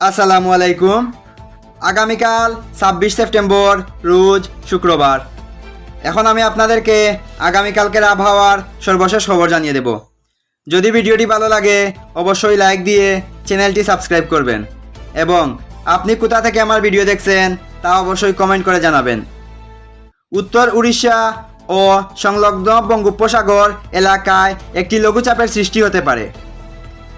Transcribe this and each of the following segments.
আসসালামু আলাইকুম। আগামীকাল ছাব্বিশ সেপ্টেম্বর, রোজ শুক্রবার। এখন আমি আপনাদেরকে আগামীকালকের আবহাওয়ার সর্বশেষ খবর জানিয়ে দেব। যদি ভিডিওটি ভালো লাগে, অবশ্যই লাইক দিয়ে চ্যানেলটি সাবস্ক্রাইব করবেন। এবং আপনি কোথা থেকে আমার ভিডিও দেখছেন, তা অবশ্যই কমেন্ট করে জানাবেন। উত্তর উড়িষ্যা ও সংলগ্ন বঙ্গোপসাগর এলাকায় একটি লঘুচাপের সৃষ্টি হতে পারে।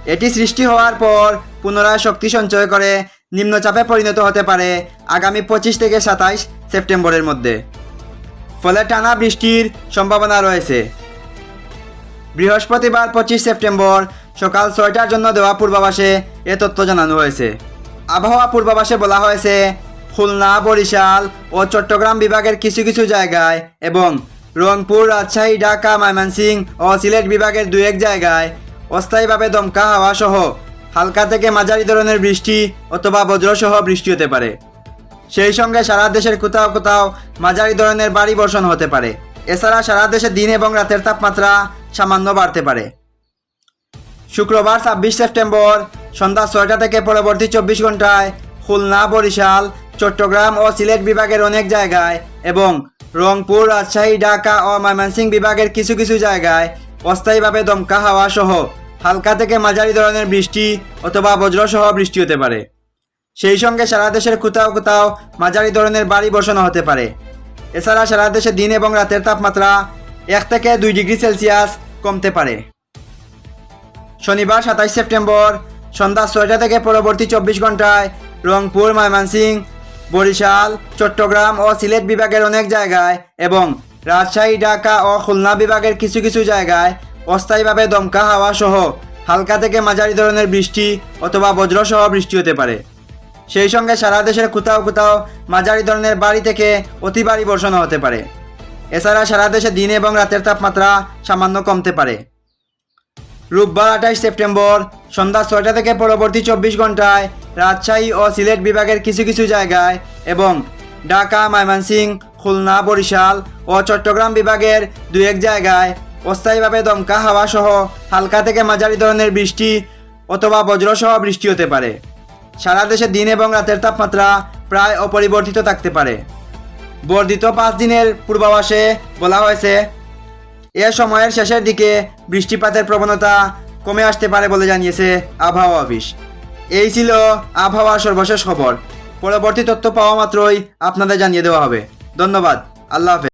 এটি সৃষ্টি হওয়ার পর পুনরায় শক্তি সঞ্চয় করে নিম্নচাপে পরিণত হতে পারে আগামী পঁচিশ থেকে সাতাইশ সেপ্টেম্বরের মধ্যে। ফলে টানা বৃষ্টির সম্ভাবনা রয়েছে। বৃহস্পতিবার পঁচিশ সেপ্টেম্বর সকাল ছয়টার জন্য দেওয়া পূর্বাভাসে এ তথ্য জানানো হয়েছে। আবহাওয়া পূর্বাভাসে বলা হয়েছে, খুলনা, বরিশাল ও চট্টগ্রাম বিভাগের কিছু কিছু জায়গায় এবং রংপুর, রাজশাহী, ঢাকা, ময়মনসিংহ ও সিলেট বিভাগের দু এক জায়গায় অস্থায়ীভাবে দমকা হাওয়া সহ হালকা থেকে মাঝারি ধরনের বৃষ্টি অথবা বজ্রসহ বৃষ্টি হতে পারে। সেই সঙ্গে সারা দেশের কোথাও কোথাও মাঝারি ধরনের বাড়ি বর্ষণ হতে পারে। এছাড়া সারা দেশে দিন এবং রাতের তাপমাত্রা সামান্য বাড়তে পারে। শুক্রবার ছাব্বিশ সেপ্টেম্বর সন্ধ্যা ছয়টা থেকে পরবর্তী চব্বিশ ঘন্টায় খুলনা, বরিশাল, চট্টগ্রাম ও সিলেট বিভাগের অনেক জায়গায় এবং রংপুর, রাজশাহী, ঢাকা ও ময়মনসিংহ বিভাগের কিছু কিছু জায়গায় অস্থায়ীভাবে দমকা হাওয়া সহ হালকা থেকে মাঝারি ধরনের বৃষ্টি অথবা বজ্রসহ বৃষ্টি হতে পারে। সেই সঙ্গে সারা দেশের কোথাও কোথাও মাঝারি ধরনের বাড়ি বসানো হতে পারে। এছাড়া সারা দেশে দিন এবং রাতের তাপমাত্রা এক থেকে দুই ডিগ্রি সেলসিয়াস কমতে পারে। শনিবার সাতাইশ সেপ্টেম্বর, সন্ধ্যা ছয়টা থেকে পরবর্তী চব্বিশ ঘন্টায় রংপুর, ময়মনসিংহ, বরিশাল, চট্টগ্রাম ও সিলেট বিভাগের অনেক জায়গায় এবং রাজশাহী, ঢাকা ও খুলনা বিভাগের কিছু কিছু জায়গায় অস্থায়ীভাবে দমকা হাওয়া সহ হালকা থেকে মাঝারি ধরনের বৃষ্টি অথবা বজ্রসহ বৃষ্টি হতে পারে। সেই সঙ্গে সারা দেশের কোথাও কোথাও মাঝারি ধরনের বাড়ি থেকে অতি ভারী বর্ষণ হতে পারে। এছাড়া সারা দেশে দিন এবং রাতের তাপমাত্রা সামান্য কমতে পারে। রোববার আঠাশ সেপ্টেম্বর সন্ধ্যা ছয়টা থেকে পরবর্তী চব্বিশ ঘন্টায় রাজশাহী ও সিলেট বিভাগের কিছু কিছু জায়গায় এবং ঢাকা, ময়মনসিংহ, খুলনা, বরিশাল ও চট্টগ্রাম বিভাগের দু এক জায়গায় অস্থায়ীভাবে দমকা হাওয়া সহ হালকা থেকে মাঝারি ধরনের বৃষ্টি অথবা বজ্রসহ বৃষ্টি হতে পারে। সারা দেশে দিন এবং রাতের তাপমাত্রা প্রায় অপরিবর্তিত থাকতে পারে। বর্ধিত পাঁচ দিনের পূর্বাভাসে বলা হয়েছে, এ সময়ের শেষের দিকে বৃষ্টিপাতের প্রবণতা কমে আসতে পারে বলে জানিয়েছে আবহাওয়া অফিস। এই ছিল আবহাওয়ার সর্বশেষ খবর। পরবর্তী তথ্য পাওয়া মাত্রই আপনাদের জানিয়ে দেওয়া হবে। ধন্যবাদ। আল্লাহ হাফেজ।